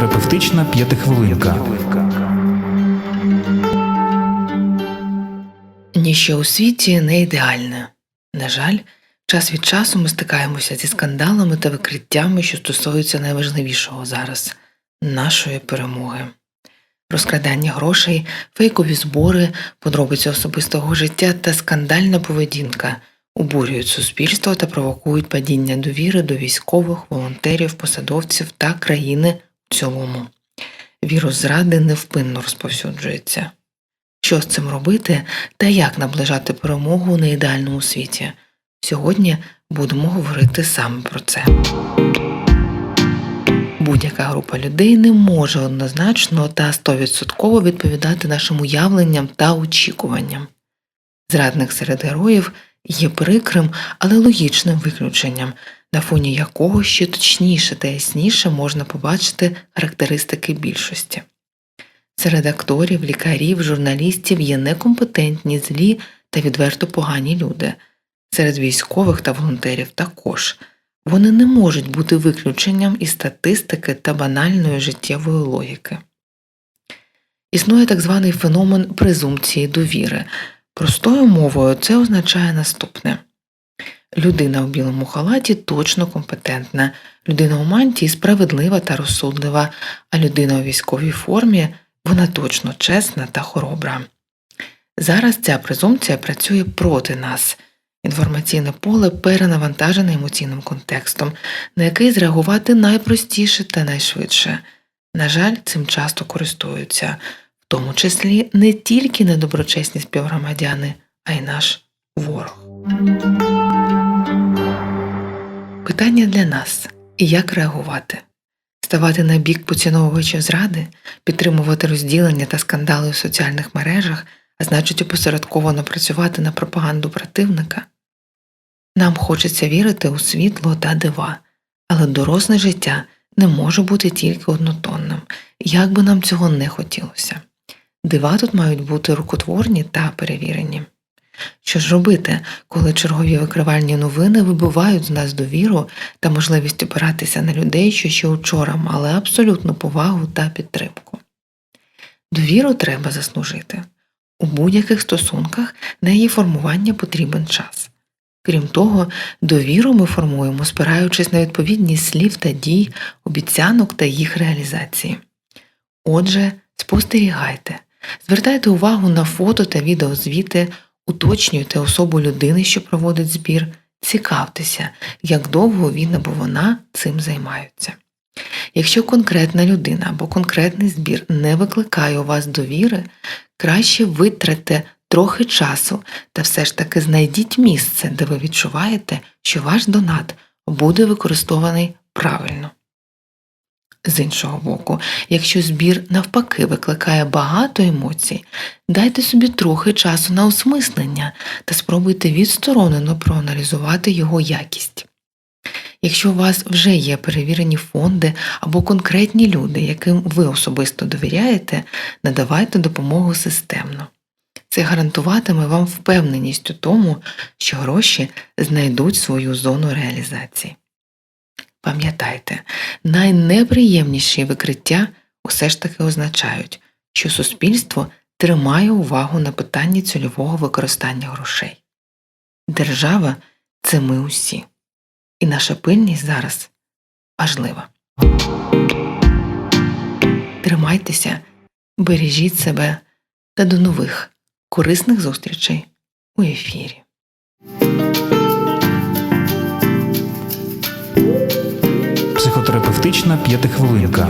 Психотерапевтична п'ятихвилинка. Ніщо у світі не ідеальне. На жаль, час від часу ми стикаємося зі скандалами та викриттями, що стосуються найважливішого зараз нашої перемоги. Розкрадання грошей, фейкові збори, подробиці особистого життя та скандальна поведінка обурюють суспільство та провокують падіння довіри до військових, волонтерів, посадовців та країни цілому. Вірус зради невпинно розповсюджується. Що з цим робити та як наближати перемогу у неідеальному світі? Сьогодні будемо говорити саме про це. Будь-яка група людей не може однозначно та стовідсотково відповідати нашим уявленням та очікуванням. Зрадник серед героїв є прикрим, але логічним виключенням, на фоні якого ще точніше та ясніше можна побачити характеристики більшості. Серед акторів, лікарів, журналістів є некомпетентні, злі та відверто погані люди. Серед військових та волонтерів також. Вони не можуть бути виключенням із статистики та банальної життєвої логіки. Існує так званий феномен презумпції довіри. Простою мовою це означає наступне. Людина в білому халаті точно компетентна, людина у мантії справедлива та розсудлива, а людина у військовій формі вона точно чесна та хоробра. Зараз ця презумпція працює проти нас. Інформаційне поле перенавантажене емоційним контекстом, на який зреагувати найпростіше та найшвидше. На жаль, цим часто користуються, в тому числі не тільки недоброчесні співгромадяни, а й наш ворог. Питання для нас як реагувати? Ставати на бік поціновувачів зради, підтримувати розділення та скандали у соціальних мережах, а значить опосередковано працювати на пропаганду противника. Нам хочеться вірити у світло та дива, але доросле життя не може бути тільки однотонним, як би нам цього не хотілося. Дива тут мають бути рукотворні та перевірені. Що ж робити, коли чергові викривальні новини вибивають з нас довіру та можливість опиратися на людей, що ще вчора мали абсолютну повагу та підтримку? Довіру треба заслужити. У будь-яких стосунках на її формування потрібен час. Крім того, довіру ми формуємо, спираючись на відповідність слів та дій, обіцянок та їх реалізації. Отже, спостерігайте, звертайте увагу на фото та відеозвіти, уточнюйте особу людини, що проводить збір, цікавтеся, як довго він або вона цим займаються. Якщо конкретна людина або конкретний збір не викликає у вас довіри, краще витратьте трохи часу та все ж таки знайдіть місце, де ви відчуваєте, що ваш донат буде використований правильно. З іншого боку, якщо збір навпаки викликає багато емоцій, дайте собі трохи часу на осмислення та спробуйте відсторонено проаналізувати його якість. Якщо у вас вже є перевірені фонди або конкретні люди, яким ви особисто довіряєте, надавайте допомогу системно. Це гарантуватиме вам впевненість у тому, що гроші знайдуть свою зону реалізації. Пам'ятайте, найнеприємніші викриття усе ж таки означають, що суспільство тримає увагу на питанні цільового використання грошей. Держава це ми усі, і наша пильність зараз важлива. Тримайтеся, бережіть себе та до нових корисних зустрічей у ефірі. Психотерапевтична п'ятихвилинка.